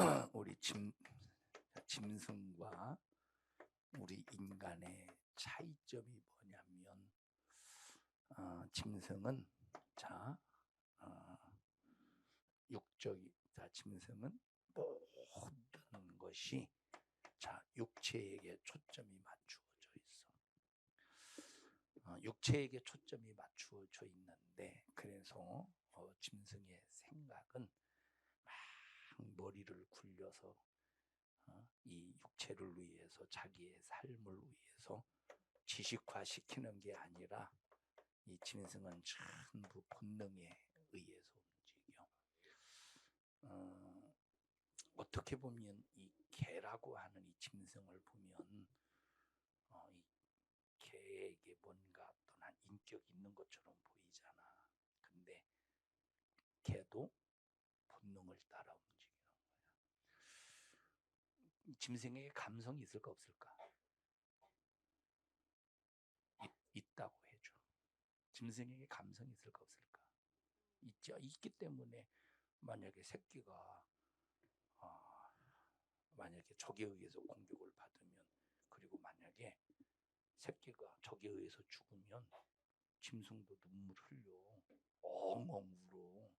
우리 짐 짐승과 우리 인간의 차이점이 뭐냐면 어, 짐승은 자 어, 육적이 자 짐승은 모든 것이 자 육체에게 초점이 맞추어져 있어. 어, 육체에게 초점이 맞추어져 있는데 그래서 어, 짐승의 생각은 막 머리를 굴려서 어, 이 육체를 위해서 자기의 삶을 위해서 지식화시키는 게 아니라 이 짐승은 전부 본능에 의해서 움직여. 어, 어떻게 보면 이 개라고 하는 이 짐승을 보면 어, 이 개에게 뭔가 어떤 한 인격이 있는 것처럼 보이잖아. 근데 개도 본능을 따라. 이 짐승에게 감성이 있을까 없을까? 있, 있다고 해줘. 짐승에게 감성이 있을까 없을까? 있죠. 있기 때문에 만약에 새끼가 아, 만약에 적에 의해서 공격을 받으면 그리고 만약에 새끼가 적에 의해서 죽으면 짐승도 눈물 흘려 엉엉 울어.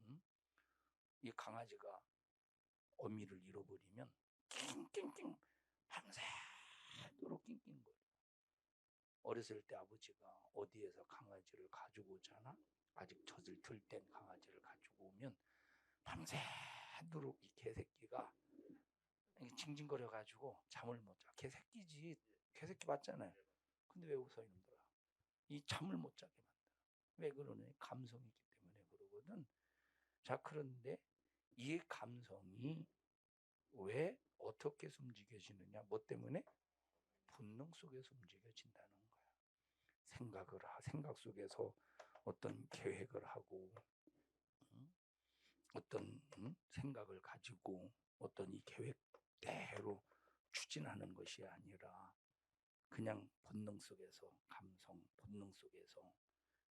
응? 이 강아지가 어미를 잃어버리면 낑낑낑 밤새도록 낑낑거려. 어렸을 때 아버지가 어디에서 강아지를 가지고 오잖아. 아직 젖을 들 땐 강아지를 가지고 오면 밤새도록 이 개새끼가 징징거려 가지고 잠을 못 자. 개새끼지. 개새끼 맞잖아요. 근데 왜 웃어 이놈들아? 이 잠을 못 자게 만들어. 왜 그러냐? 감성이 있기 때문에 그러거든. 자, 그런데 이 감성이 왜 어떻게 움직여지느냐? 뭐 때문에? 본능 속에서 움직여진다는 거야. 생각을 하, 생각 속에서 어떤 계획을 하고 응? 어떤 응? 생각을 가지고 어떤 이 계획대로 추진하는 것이 아니라 그냥 본능 속에서 감성, 본능 속에서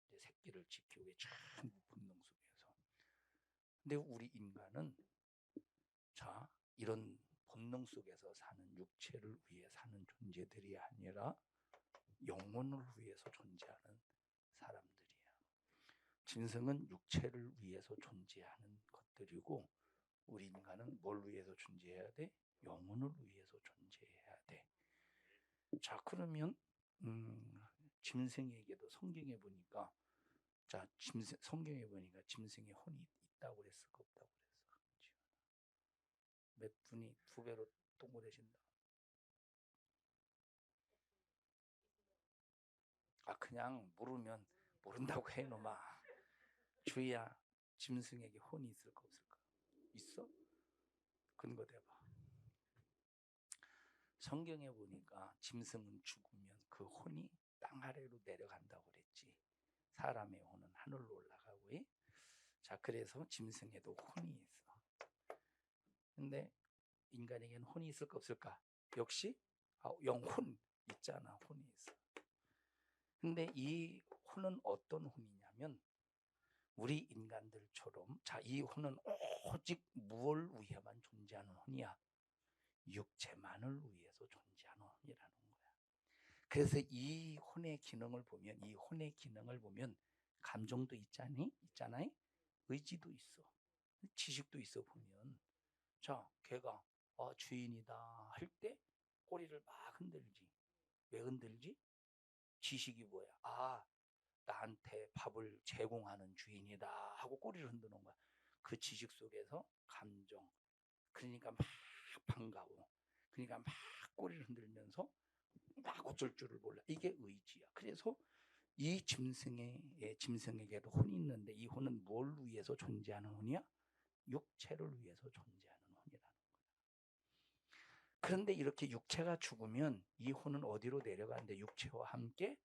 이제 새끼를 지키고 전부 본능 속에서. 근데 우리 인간은 자 이런 본능 속에서 사는 육체를 위해 사는 존재들이 아니라 영혼을 위해서 존재하는 사람들이야. 짐승은 육체를 위해서 존재하는 것들이고 우리 인간은 뭘 위해서 존재해야 돼? 영혼을 위해서 존재해야 돼. 자 그러면 음, 짐승에게도 성경에 보니까 자 짐승 성경에 보니까 짐승의 혼이 있다고 그랬을까 없다고 그랬어. 몇 분이 두 배로 동그래진다. 아 그냥 모르면 모른다고 해 놈아. 주희야 짐승에게 혼이 있을까 없을까? 있어? 근거 대봐. 성경에 보니까 짐승은 죽으면 그 혼이 땅 아래로 내려간다고 그랬지. 사람의 혼은 하늘로 올라가고. 예? 자, 그래서 짐승에도 혼이 있어. 근데 인간에게는 혼이 있을까 없을까? 역시 아, 영혼 있잖아. 혼이 있어. 근데 이 혼은 어떤 혼이냐면 우리 인간들처럼 자, 이 혼은 오직 무엇을 위해만 존재하는 혼이야. 육체만을 위해서 존재하는 혼이라는 거야. 그래서 이 혼의 기능을 보면 이 혼의 기능을 보면 감정도 있잖니? 있잖아요. 의지도 있어. 지식도 있어 보면 자, 걔가 어, 주인이다 할 때 꼬리를 막 흔들지. 왜 흔들지? 지식이 뭐야? 아, 나한테 밥을 제공하는 주인이다 하고 꼬리를 흔드는 거야. 그 지식 속에서 감정. 그러니까 막 반가워. 그러니까 막 꼬리를 흔들면서 막 어쩔 줄을 몰라. 이게 의지야. 그래서 이 짐승의 짐승에게도 혼이 있는데 이 혼은 뭘 위해서 존재하는 혼이야? 육체를 위해서 존재하는. 그런데 이렇게 육체가 죽으면 이 혼은 어디로 내려가는데 육체와 함께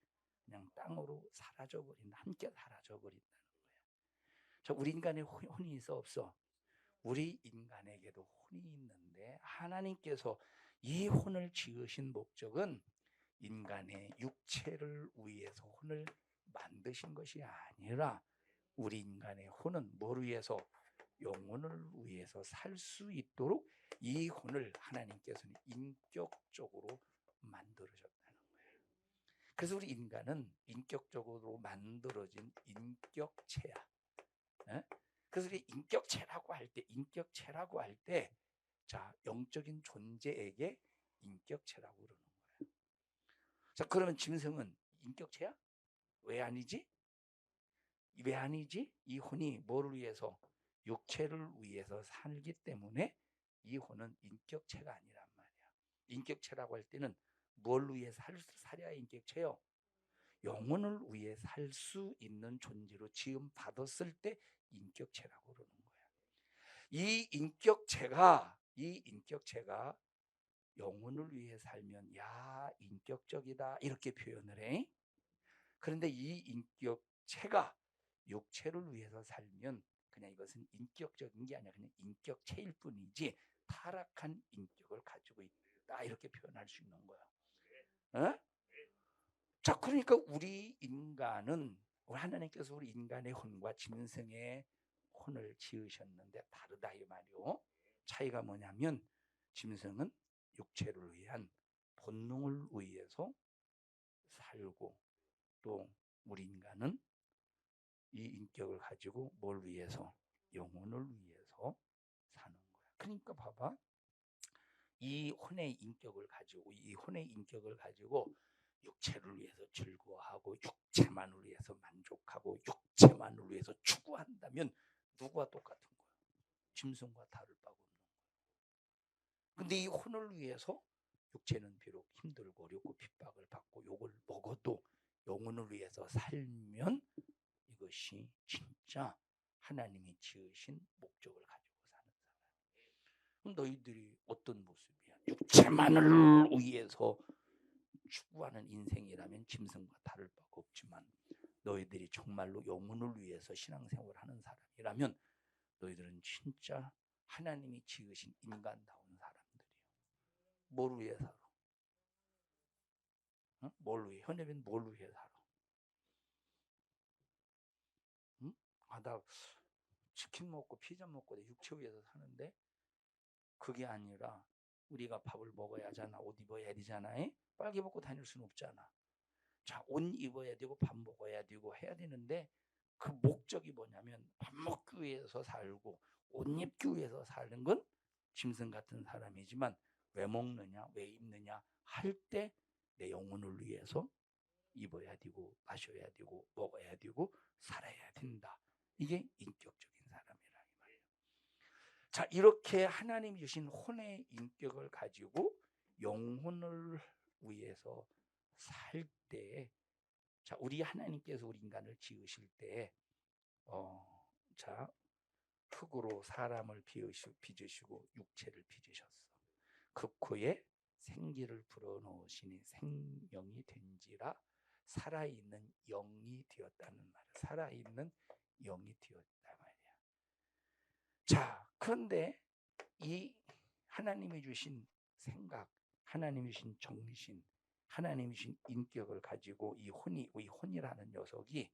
그냥 땅으로 사라져 버린다. 함께 사라져 버린다는 거야. 자, 우리 인간의 혼이 있어 없어? 우리 인간에게도 혼이 있는데 하나님께서 이 혼을 지으신 목적은 인간의 육체를 위해서 혼을 만드신 것이 아니라 우리 인간의 혼은 뭘 위해서 영혼을 위해서 살 수 있도록 이 혼을 하나님께서는 인격적으로 만들어졌다는 거예요. 그래서 우리 인간은 인격적으로 만들어진 인격체야. 예? 그래서 우리 인격체라고 할 때, 인격체라고 할 때, 자 영적인 존재에게 인격체라고 그러는 거예요. 자 그러면 짐승은 인격체야? 왜 아니지? 왜 아니지? 이 혼이 뭐를 위해서 육체를 위해서 살기 때문에 이 혼은 인격체가 아니란 말이야. 인격체라고 할 때는 뭘 위해 살, 살아야 인격체요? 영혼을 위해 살 수 있는 존재로 지음 받았을 때 인격체라고 그러는 거야. 이 인격체가 이 인격체가 영혼을 위해 살면 야 인격적이다 이렇게 표현을 해. 그런데 이 인격체가 육체를 위해서 살면 그냥 이것은 인격적인 게 아니라 그냥 인격체일 뿐이지 타락한 인격을 가지고 있다 이렇게 표현할 수 있는 거야. 어? 자, 그러니까 우리 인간은 우리 하나님께서 우리 인간의 혼과 짐승의 혼을 지으셨는데 다르다 이 말이요. 차이가 뭐냐면 짐승은 육체를 위한 본능을 위해서 살고 또 우리 인간은 이 인격을 가지고 뭘 위해서 영혼을 위해서. 그러니까 봐봐. 이 혼의 인격을 가지고 이 혼의 인격을 가지고 육체를 위해서 즐거워하고 육체만을 위해서 만족하고 육체만을 위해서 추구한다면 누구와 똑같은 거야? 짐승과 다를 바가 없는 거야. 근데 이 혼을 위해서 육체는 비록 힘들고 어렵고 핍박을 받고 욕을 먹어도 영혼을 위해서 살면 이것이 진짜 하나님이 지으신 목적을 가지고 너희들이 어떤 모습이야? 육체만을 위해서 추구하는 인생이라면 짐승과 다를 바가 없지만 너희들이 정말로 영혼을 위해서 신앙생활을 하는 사람이라면 너희들은 진짜 하나님이 지으신 인간다운 사람들이요. 뭘 위해 살아? 어? 뭘 위해? 현엽이는 뭘 위해 살아? 응? 아, 나 치킨 먹고 피자 먹고 내 육체 위해서 사는데 그게 아니라 우리가 밥을 먹어야 하잖아. 옷 입어야 되잖아. 에? 빨개 벗고 다닐 수는 없잖아. 자, 옷 입어야 되고 밥 먹어야 되고 해야 되는데 그 목적이 뭐냐면 밥 먹기 위해서 살고 옷 입기 위해서 사는 건 짐승 같은 사람이지만 왜 먹느냐, 왜 입느냐 할 때 내 영혼을 위해서 입어야 되고 마셔야 되고 먹어야 되고 살아야 된다. 이게 인격적인 사람이라 이 말이에요. 자, 이렇게 하나님 주신 혼의 인격을 가지고 영혼을 위해서 살 때, 자, 우리 하나님께서 우리 인간을 지으실 때, 어, 자, 흙으로 사람을 빚으시고 육체를 빚으셨어. 그 코에 생기를 불어넣으시니 생명이 된지라 살아있는 영이 되었다는 말. 살아있는 영이 되었다 말이야. 자, 그런데 이 하나님이 주신 생각, 하나님이 주신 정신, 하나님이 주신 인격을 가지고 이 혼이 이 혼이라는 녀석이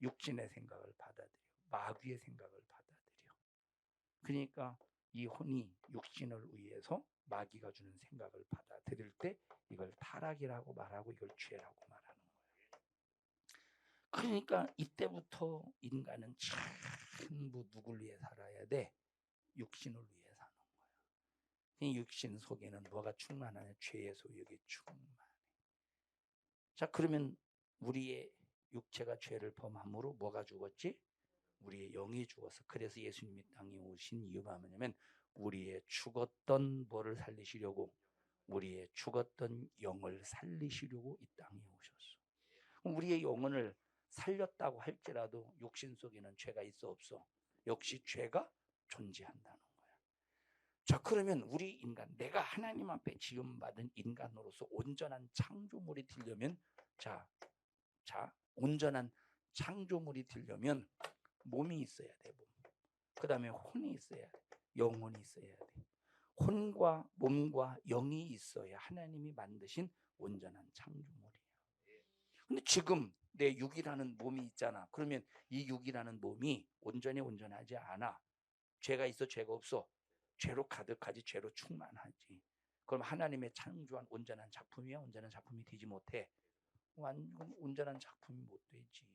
육신의 생각을 받아들여, 마귀의 생각을 받아들여. 그러니까 이 혼이 육신을 위해서 마귀가 주는 생각을 받아들일 때 이걸 타락이라고 말하고 이걸 죄라고 말하는 거예요. 그러니까 이때부터 인간은 전부 누굴 위해 살아야 돼? 육신을 위해 사는 거야. 이 육신 속에는 뭐가 충만하냐? 죄의 소욕이 충만해. 자, 그러면 우리의 육체가 죄를 범함으로 뭐가 죽었지? 우리의 영이 죽어서 그래서 예수님이 땅에 오신 이유가 뭐냐면 우리의 죽었던 뭐를 살리시려고 우리의 죽었던 영을 살리시려고 이 땅에 오셨어. 우리의 영혼을 살렸다고 할지라도 육신 속에는 죄가 있어 없어? 역시 죄가 존재한다는 거야. 자, 그러면 우리 인간, 내가 하나님 앞에 지음받은 인간으로서 온전한 창조물이 되려면, 자, 자, 온전한 창조물이 되려면 몸이 있어야 돼, 몸. 그 다음에 혼이 있어야 돼. 영혼이 있어야 돼. 혼과 몸과 영이 있어야 하나님이 만드신 온전한 창조물이에요. 근데 지금 내 육이라는 몸이 있잖아. 그러면 이 육이라는 몸이 온전히 온전하지 않아. 죄가 있어 죄가 없어 죄로 가득하지 죄로 충만하지. 그럼 하나님의 창조한 온전한 작품이야 온전한 작품이 되지 못해. 완전 온전한 작품이 못 되지.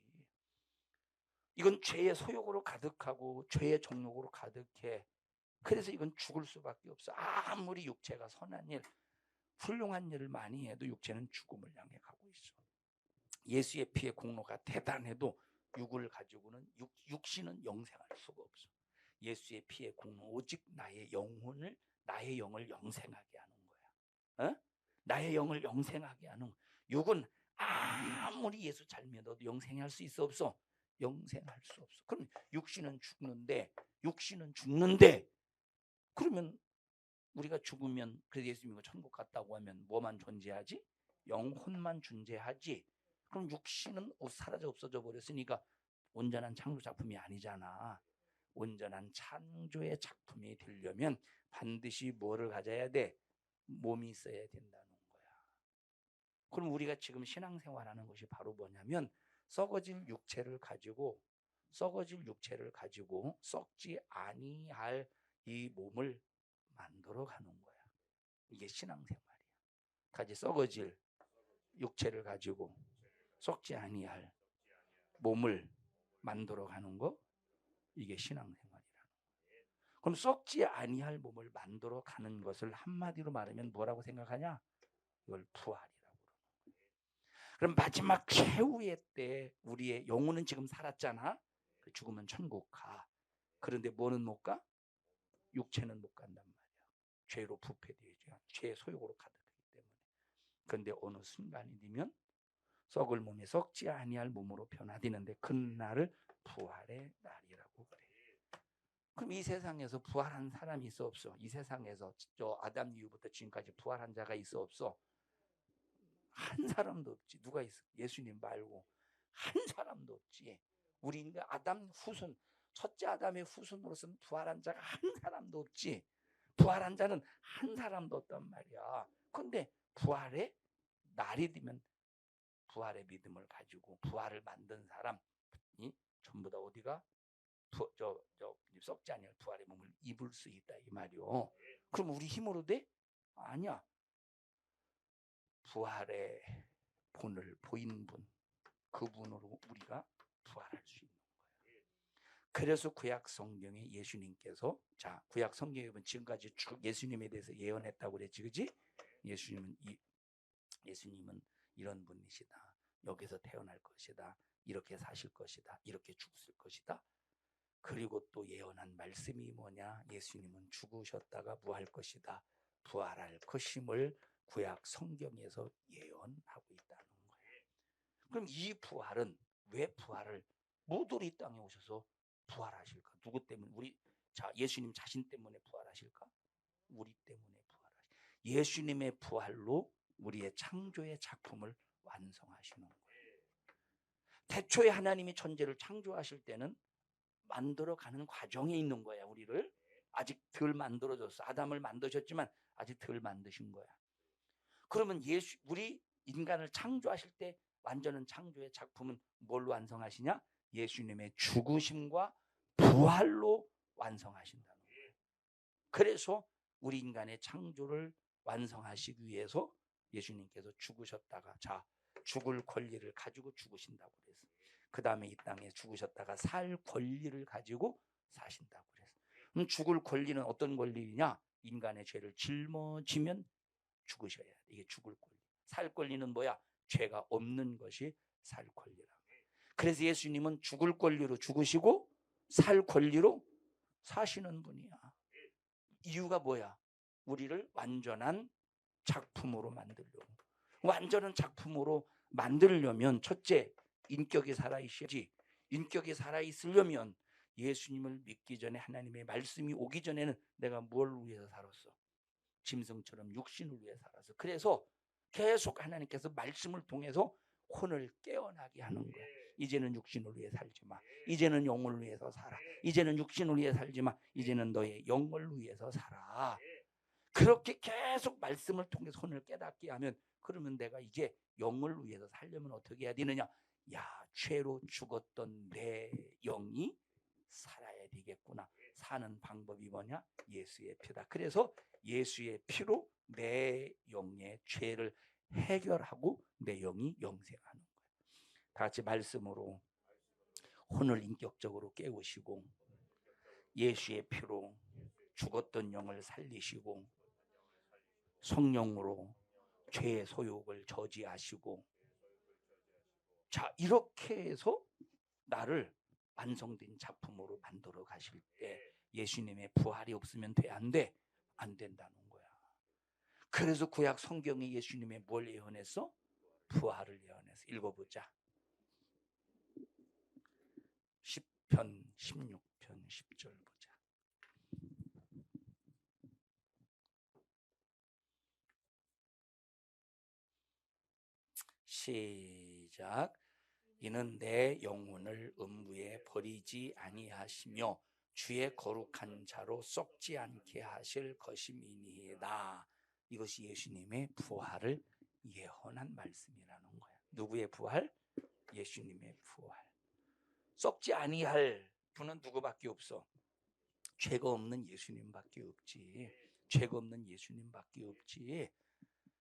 이건 죄의 소욕으로 가득하고 죄의 정욕으로 가득해. 그래서 이건 죽을 수밖에 없어. 아무리 육체가 선한 일, 훌륭한 일을 많이 해도 육체는 죽음을 향해 가고 있어. 예수의 피의 공로가 대단해도 육을 가지고는 육, 육신은 영생할 수가 없어. 예수의 피의 공로 오직 나의 영혼을 나의 영을 영생하게 하는 거야. 어? 나의 영을 영생하게 하는 육은 아무리 예수 잘 믿어도 영생할 수 있어 없어? 영생할 수 없어. 그럼 육신은 죽는데 육신은 죽는데 그러면 우리가 죽으면 그래서 예수 믿고 천국 갔다고 하면 뭐만 존재하지? 영혼만 존재하지. 그럼 육신은 사라져 없어져 버렸으니까 온전한 창조 작품이 아니잖아. 온전한 창조의 작품이 되려면 반드시 뭐를 가져야 돼? 몸이 있어야 된다는 거야. 그럼 우리가 지금 신앙생활하는 것이 바로 뭐냐면 썩어질 육체를 가지고 썩어질 육체를 가지고 썩지 아니할 이 몸을 만들어 가는 거야. 이게 신앙생활이야. 가지 썩어질 육체를 가지고 썩지 아니할 몸을 만들어 가는 거 이게 신앙생활이라는 거예요. 그럼 썩지 아니할 몸을 만들어 가는 것을 한마디로 말하면 뭐라고 생각하냐? 이걸 부활이라고 그러는 거예요. 그럼 마지막 최후의 때 우리의 영혼은 지금 살았잖아. 그 죽으면 천국 가. 그런데 뭐는 못 가? 육체는 못 간단 말이야. 죄로 부패되죠. 죄의 소욕으로 가득하기 때문에. 그런데 어느 순간이 되면 썩을 몸이 썩지 아니할 몸으로 변화되는데 그날을 부활의 날이라고 그래. 그럼 이 세상에서 부활한 사람이 있어 없어? 이 세상에서 저 아담 이후부터 지금까지 부활한 자가 있어 없어? 한 사람도 없지. 누가 있어? 예수님 말고 한 사람도 없지. 우리 인간 아담 후손 첫째 아담의 후손으로서는 부활한 자가 한 사람도 없지. 부활한 자는 한 사람도 없단 말이야. 그런데 부활의 날이 되면 부활의 믿음을 가지고 부활을 만든 사람이 전부 다 어디가 부, 저, 저 썩지 아니할 부활의 몸을 입을 수 있다 이 말이요. 그럼 우리 힘으로 돼? 아니야. 부활의 본을 보인 분 그분으로 우리가 부활할 수 있는 거예요. 그래서 구약 성경에 예수님께서 자 구약 성경에 보면 지금까지 쭉 예수님에 대해서 예언했다고 그랬지, 그지? 예수님은 이 예수님은 이런 분이시다. 여기서 태어날 것이다. 이렇게 사실 것이다. 이렇게 죽을 것이다. 그리고 또 예언한 말씀이 뭐냐? 예수님은 죽으셨다가 부활할 것이다. 부활할 것임을 구약 성경에서 예언하고 있다는 거예요. 그럼 이 부활은 왜 부활을 모두 이 땅에 오셔서 부활하실까? 누구 때문에? 우리 자 예수님 자신 때문에 부활하실까? 우리 때문에 부활하실. 예수님의 부활로 우리의 창조의 작품을 완성하시는 거예요. 태초에 하나님이 천재를 창조하실 때는 만들어 가는 과정에 있는 거야, 우리를. 아직 덜 만들어졌어. 아담을 만드셨지만 아직 덜 만드신 거야. 그러면 예수 우리 인간을 창조하실 때 완전한 창조의 작품은 뭘로 완성하시냐? 예수님의 죽으심과 부활로 완성하신다는 거예요. 그래서 우리 인간의 창조를 완성하시기 위해서 예수님께서 죽으셨다가 자 죽을 권리를 가지고 죽으신다고 그래서 그 다음에 이 땅에 죽으셨다가 살 권리를 가지고 사신다고 그래서 그럼 죽을 권리는 어떤 권리냐? 인간의 죄를 짊어지면 죽으셔야 돼. 이게 죽을 권리. 살 권리는 뭐야? 죄가 없는 것이 살 권리라. 그래서 예수님은 죽을 권리로 죽으시고 살 권리로 사시는 분이야. 이유가 뭐야? 우리를 완전한 작품으로 만들려고. 완전한 작품으로 만들려면 첫째 인격이 살아 있어야지. 인격이 살아 있으려면 예수님을 믿기 전에 하나님의 말씀이 오기 전에는 내가 뭘 위해서 살았어? 짐승처럼 육신을 위해 살아서. 그래서 계속 하나님께서 말씀을 통해서 혼을 깨어나게 하는 거야. 이제는 육신을 위해 살지 마. 이제는 영을 위해서 살아. 이제는 육신을 위해 살지 마. 이제는 너의 영을 위해서 살아. 그렇게 계속 말씀을 통해서 혼을 깨닫게 하면 그러면 내가 이제 영을 위해서 살려면 어떻게 해야 되느냐? 야, 죄로 죽었던 내 영이 살아야 되겠구나. 사는 방법이 뭐냐? 예수의 피다. 그래서 예수의 피로 내 영의 죄를 해결하고 내 영이 영생하는 거예요. 다 같이 말씀으로 혼을 인격적으로 깨우시고 예수의 피로 죽었던 영을 살리시고 성령으로 죄의 소욕을 저지하시고 자 이렇게 해서 나를 완성된 작품으로 만들어 가실 때 예수님의 부활이 없으면 돼 안 돼? 안 된다는 거야. 그래서 구약 성경에 예수님의 뭘 예언했어? 부활을 예언했어. 읽어보자. 10편 16편 10절 보자. 시작. 이는 내 영혼을 음부에 버리지 아니하시며 주의 거룩한 자로 썩지 않게 하실 것임이니이다. 이것이 예수님의 부활을 예언한 말씀이라는 거야. 누구의 부활? 예수님의 부활. 썩지 아니할 분은 누구밖에 없어? 죄가 없는 예수님밖에 없지. 죄가 없는 예수님밖에 없지.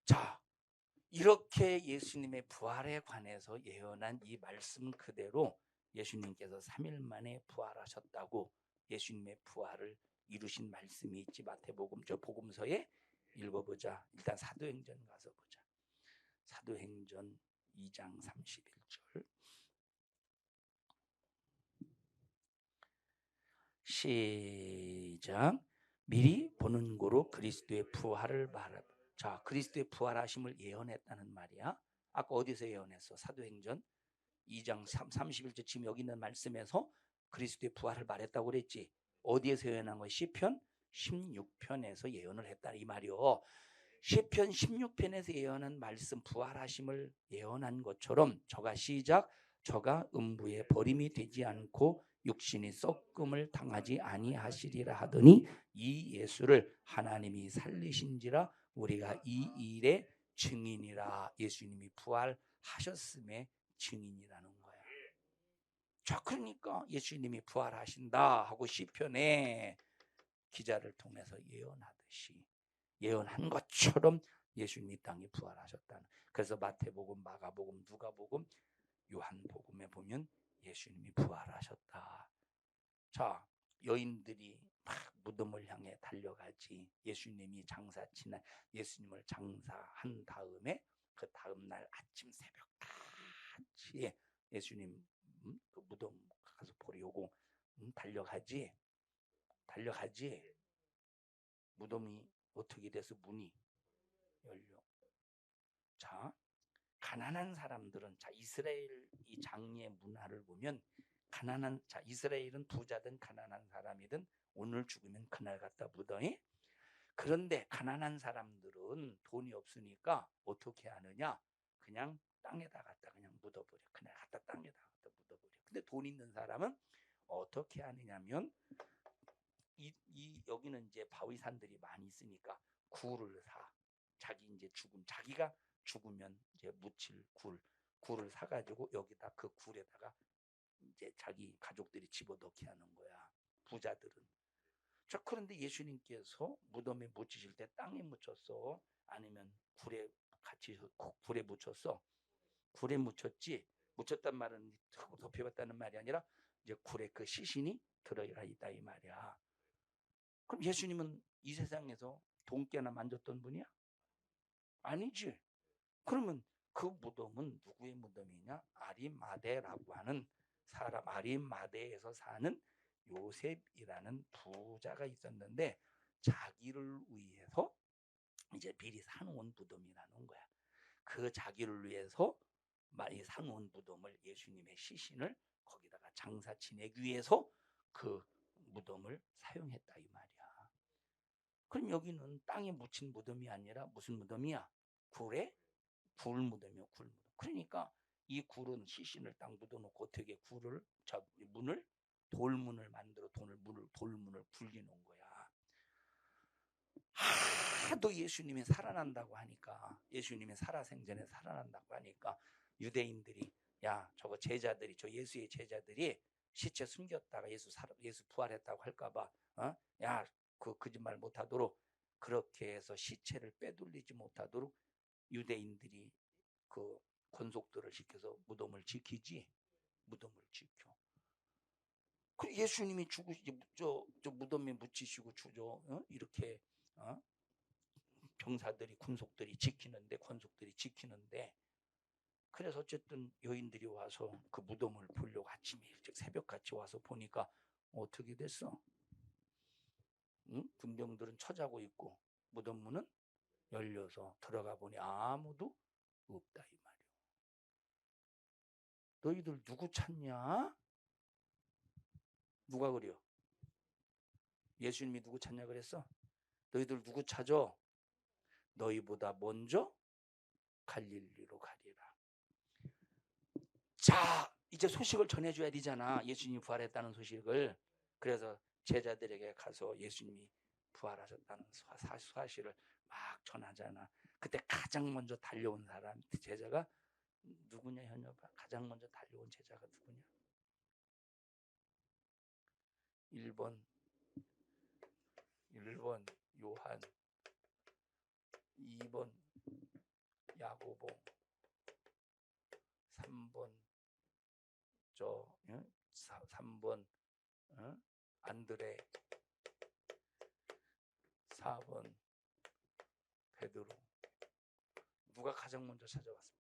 자, 이렇게 예수님의 부활에 관해서 예언한 이 말씀 그대로 예수님께서 3일 만에 부활하셨다고 예수님의 부활을 이루신 말씀이 있지 마태복음 저 복음서에 읽어보자. 일단 사도행전 가서 보자. 사도행전 2장 31절. 시작. 미리 보는 고로 그리스도의 부활을 말하. 자, 그리스도의 부활하심을 예언했다는 말이야. 아까 어디서 예언했어? 사도행전 2장 3, 31절 지금 여기 있는 말씀에서 그리스도의 부활을 말했다고 그랬지. 어디에서 예언한 거야? 시편 16편에서 예언을 했다 이 말이요. 시편 16편에서 예언한 말씀 부활하심을 예언한 것처럼 저가 시작 저가 음부에 버림이 되지 않고 육신이 썩금을 당하지 아니하시리라 하더니 이 예수를 하나님이 살리신지라 우리가 이 일의 증인이라 예수님이 부활하셨음의 증인이라는 거야. 자, 그러니까 예수님이 부활하신다 하고 시편에 기자를 통해서 예언하듯이 예언한 것처럼 예수님이 땅에 부활하셨다는. 그래서 마태복음, 마가복음, 누가복음, 요한복음에 보면 예수님이 부활하셨다. 자, 여인들이 막 무덤을 향해 달려가지. 예수님이 장사 지난 예수님을 장사한 다음에 그 다음 날 아침 새벽같이 예수님 음, 그 무덤 가서 보려고 음, 달려가지. 달려가지. 무덤이 어떻게 돼서 문이 열려. 자, 가난한 사람들은 자 이스라엘 이 장례 문화를 보면 가난한 자 이스라엘은 부자든 가난한 사람이든 오늘 죽으면 그날 갖다 묻어이 그런데 가난한 사람들은 돈이 없으니까 어떻게 하느냐? 그냥 땅에다 갖다 그냥 묻어버려. 그날 갖다 땅에다 갖다 묻어버려. 근데 돈 있는 사람은 어떻게 하느냐면 이, 이 여기는 이제 바위산들이 많이 있으니까 굴을 사. 자기 이제 죽음 자기가 죽으면 이제 묻힐 굴 굴을 사가지고 여기다 그 굴에다가 이제 자기 가족들이 집어넣게 하는 거야. 부자들은. 자, 그런데 예수님께서 무덤에 묻히실 때 땅에 묻혔어? 아니면 굴에 같이 굴에 묻혔어? 굴에 묻혔지? 묻혔단 말은 덮여봤다는 말이 아니라 이제 굴에 그 시신이 들어가 있다 이 말이야. 그럼 예수님은 이 세상에서 돈깨나 만졌던 분이야? 아니지. 그러면 그 무덤은 누구의 무덤이냐? 아리마데라고 하는 사람 아리마데에서 사는 요셉이라는 부자가 있었는데 자기를 위해서 이제 미리 사놓은 무덤이라는 거야. 그 자기를 위해서 많이 사놓은 무덤을 예수님의 시신을 거기다가 장사 지내기 위해서 그 무덤을 사용했다 이 말이야. 그럼 여기는 땅에 묻힌 무덤이 아니라 무슨 무덤이야? 굴에 굴 무덤이요, 굴 무덤. 그러니까 이 굴은 시신을 딱 묻어놓고 어떻게 굴을 자 문을 돌문을 만들어 돈을 문을 돌문을 굴리는 거야. 하도 예수님이 살아난다고 하니까 예수님이 살아생전에 살아난다고 하니까 유대인들이 야 저거 제자들이 저 예수의 제자들이 시체 숨겼다가 예수 살 예수 부활했다고 할까봐 어? 야그 거짓말 못하도록 그렇게 해서 시체를 빼돌리지 못하도록 유대인들이 그 권속들을 시켜서 무덤을 지키지 무덤을 지켜. 그 예수님이 죽으시 저, 저 무덤에 묻히시고 주저 어? 이렇게 어? 병사들이 군속들이 지키는데 권속들이 지키는데 그래서 어쨌든 여인들이 와서 그 무덤을 보려고 아침에 일찍 새벽같이 와서 보니까 어떻게 됐어? 응? 군병들은 처자고 있고 무덤 문은 열려서 들어가 보니 아무도 없다 이. 너희들 누구 찾냐? 누가 그려? 예수님이 누구 찾냐 그랬어? 너희들 누구 찾아? 너희보다 먼저 갈릴리로 가리라. 자, 이제 소식을 전해줘야 되잖아. 예수님이 부활했다는 소식을. 그래서 제자들에게 가서 예수님이 부활하셨다는 사- 사실을 막 전하잖아. 그때 가장 먼저 달려온 사람 제자가 누구냐 현여봐. 가장 먼저 달려온 제자가 누구냐? 1번 1번 요한 2번 야고보 3번 저 응? 3번 어? 안드레 4번 베드로 누가 가장 먼저 찾아왔습니까?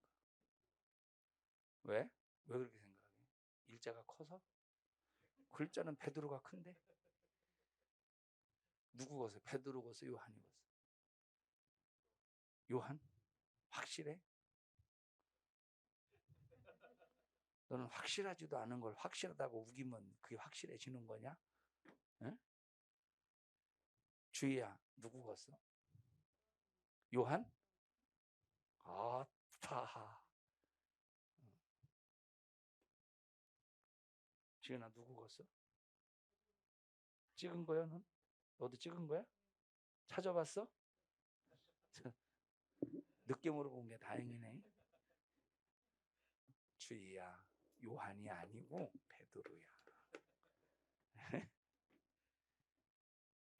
왜? 왜 그렇게 생각해? 일자가 커서? 글자는 베드로가 큰데? 누구 것을? 베드로 것을 요한이 것을? 요한? 확실해? 너는 확실하지도 않은 걸 확실하다고 우기면 그게 확실해지는 거냐? 응? 주희야, 누구 것어? 요한? 아따. 지은아 누구 것어? 찍은 거야 넌? 너도 찍은 거야? 찾아봤어? 저, 늦게 물어본 게 다행이네. 주희야, 요한이 아니고 베드로야.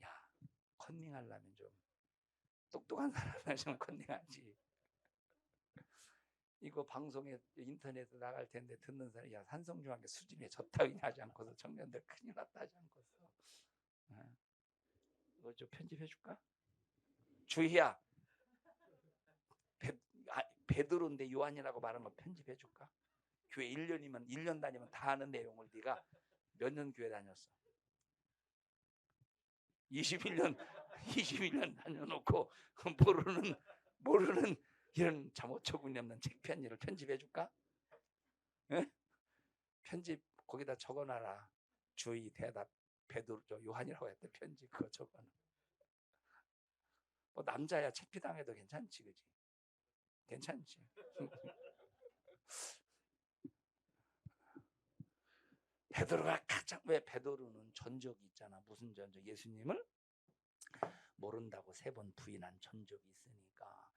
야, 컨닝하려면 좀 똑똑한 사람을 좀 컨닝하지. 이거 방송에 인터넷에 나갈 텐데 듣는 사람이 야 산성중학교 수준에 저따위 하지 않고서 청년들 큰일 났다 하지 않고서 어? 이거 좀 편집해 줄까? 주희야 베, 아, 베드로인데 요한이라고 말한 거 편집해 줄까? 교회 1년이면 1년 다니면 다 아는 내용을 네가 몇 년 교회 다녔어? 21년 21년 다녀놓고 모르는 모르는 이런 잠옷처구니 없는 책 편지를 편집해 줄까? 예? 편집 거기다 적어놔라. 주의 대답 베드로 저 요한이라고 했대 편지 그거 적어놔. 뭐 남자야 채피당해도 괜찮지 그지? 괜찮지. 베드로가 가장 왜 베드로는 전적이 있잖아. 무슨 전적? 예수님을 모른다고 세 번 부인한 전적이 있으니까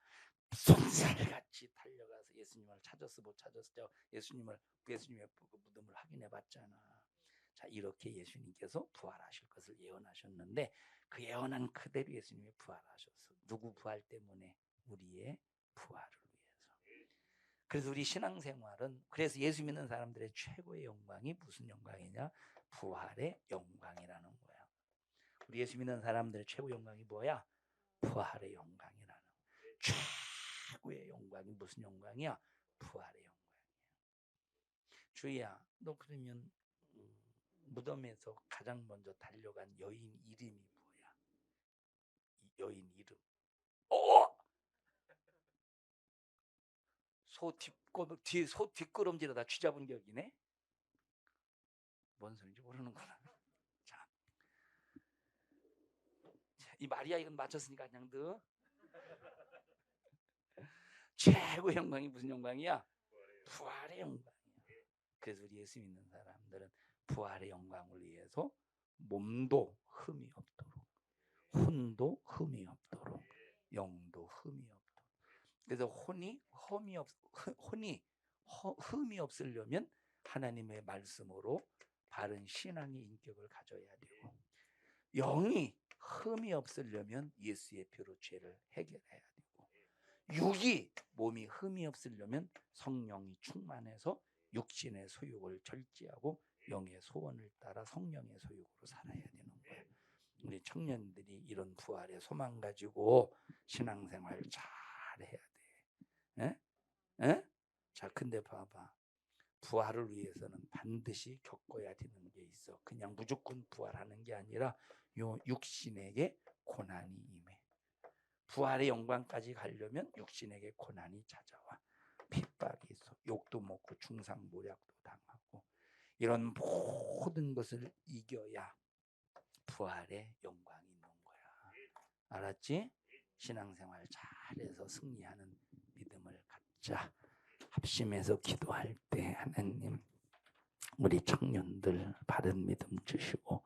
손살같이 달려가서 예수님을 찾았어 못 찾았어 예수님을 예수님의 그 무덤을 확인해 봤잖아. 자 이렇게 예수님께서 부활하실 것을 예언하셨는데 그 예언한 그대로 예수님이 부활하셨어. 누구 부활 때문에 우리의 부활을 위해서. 그래서 우리 신앙생활은 그래서 예수 믿는 사람들의 최고의 영광이 무슨 영광이냐? 부활의 영광이라는 거야. 우리 예수 믿는 사람들의 최고 영광이 뭐야? 부활의 영광이라는 거야. 최고의 영광이 무슨 영광이야? 부활의 영광이야. 주희야, 너 그러면 음, 무덤에서 가장 먼저 달려간 여인 이름이 뭐야? 이 여인 이름. 어! 소 뒷거 뒤에 소 뒷걸음질하다 쥐잡은 격이네. 뭔 소리인지 모르는구나. 자, 자, 이 마리아 이건 맞췄으니까 그냥 더. 최고 영광이 무슨 영광이야? 부활의 영광이야. 그래서 우리 예수 믿는 사람들은 부활의 영광을 위해서 몸도 흠이 없도록, 혼도 흠이 없도록, 영도 흠이 없도록. 그래서 혼이 흠이 없 혼이 허- 흠이 없으려면 하나님의 말씀으로 바른 신앙의 인격을 가져야 되고 영이 흠이 없으려면 예수의 피로 죄를 해결해야 육이 몸이 흠이 없으려면 성령이 충만해서 육신의 소욕을 절제하고 영의 소원을 따라 성령의 소욕으로 살아야 되는 거예요. 우리 청년들이 이런 부활의 소망 가지고 신앙생활 잘 해야 돼. 에? 에? 자, 근데 봐봐. 부활을 위해서는 반드시 겪어야 되는 게 있어. 그냥 무조건 부활하는 게 아니라 요 육신에게 고난이 임해. 부활의 영광까지 가려면 육신에게 고난이 찾아와. 핍박이 있어. 욕도 먹고 중상 모략도 당하고 이런 모든 것을 이겨야 부활의 영광이 있는 거야. 알았지? 신앙생활 잘해서 승리하는 믿음을 갖자. 합심해서 기도할 때 하나님 우리 청년들 바른 믿음 주시고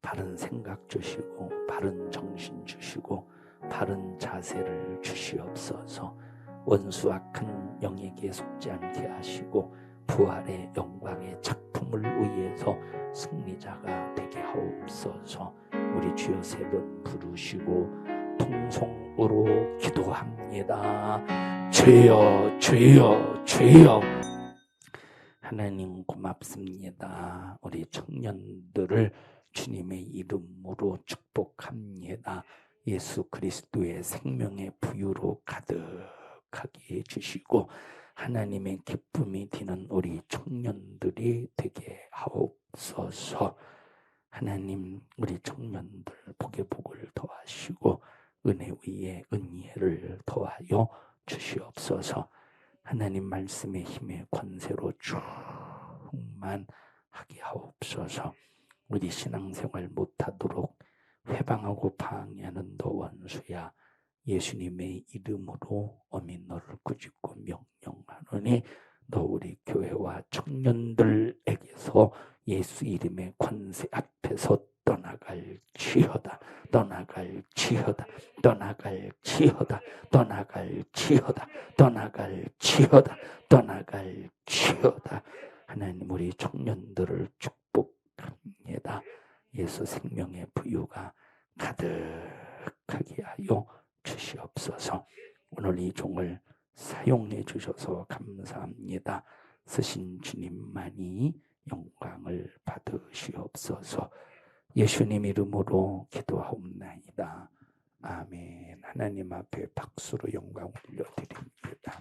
바른 생각 주시고 바른 정신 주시고 바른 자세를 주시옵소서. 원수 악한 영에게 속지 않게 하시고 부활의 영광의 작품을 위해서 승리자가 되게 하옵소서. 우리 주여 세 번 부르시고 통성으로 기도합니다. 주여 주여 주여. 하나님 고맙습니다. 우리 청년들을 주님의 이름으로 축복합니다 예수 그리스도의 생명의 부유로 가득하게 해주시고 하나님의 기쁨이 되는 우리 청년들이 되게 하옵소서. 하나님 우리 청년들 복의 복을 더하시고 은혜 위에 은혜를 더하여 주시옵소서. 하나님 말씀의 힘의 권세로 충만하게 하옵소서. 우리 신앙생활 못하도록 회방하고 방해하는 너 원수야 예수님의 이름으로 어미 너를 꾸짖고 명령하노니 너 우리 교회와 청년들에게서 예수 이름의 권세 앞에서 떠나갈 지어다 떠나갈 지어다 떠나갈 지어다 떠나갈 지어다 떠나갈 지어다 떠나갈 지어다. 하나님 우리 청년들을 축복합니다 예수 생명의 부유가 가득하게 하여 주시옵소서. 오늘 이 종을 사용해 주셔서 감사합니다. 쓰신 주님만이 영광을 받으시옵소서. 예수님 이름으로 기도하옵나이다. 아멘. 하나님 앞에 박수로 영광 올려드립니다.